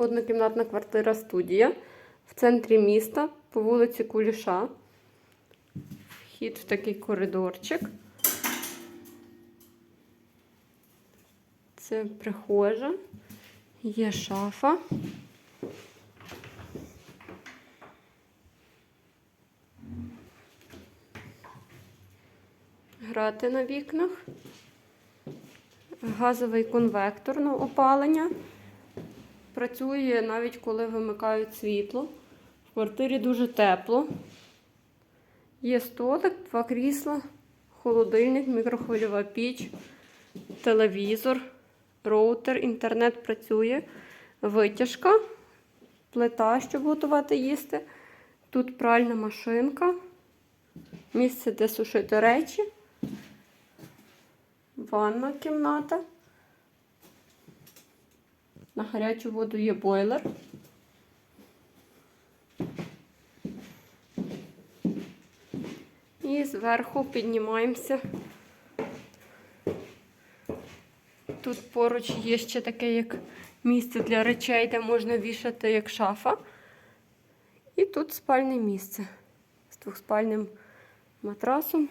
Однокімнатна квартира студія в центрі міста по вулиці Куліша. Вхід в такий коридорчик. Це прихожа. Є шафа. Грати на вікнах. Газовий конвектор на опалення. Працює навіть коли вимикають світло. В квартирі дуже тепло. Є столик, два крісла, холодильник, мікрохвильова піч, телевізор, роутер, інтернет працює, витяжка, плита, щоб готувати їсти. Тут пральна машинка, місце, де сушити речі, ванна кімната. На гарячу воду є бойлер. І зверху піднімаємося. Тут поруч є ще таке як місце для речей, де можна вішати як шафа. І тут спальне місце з двохспальним матрасом.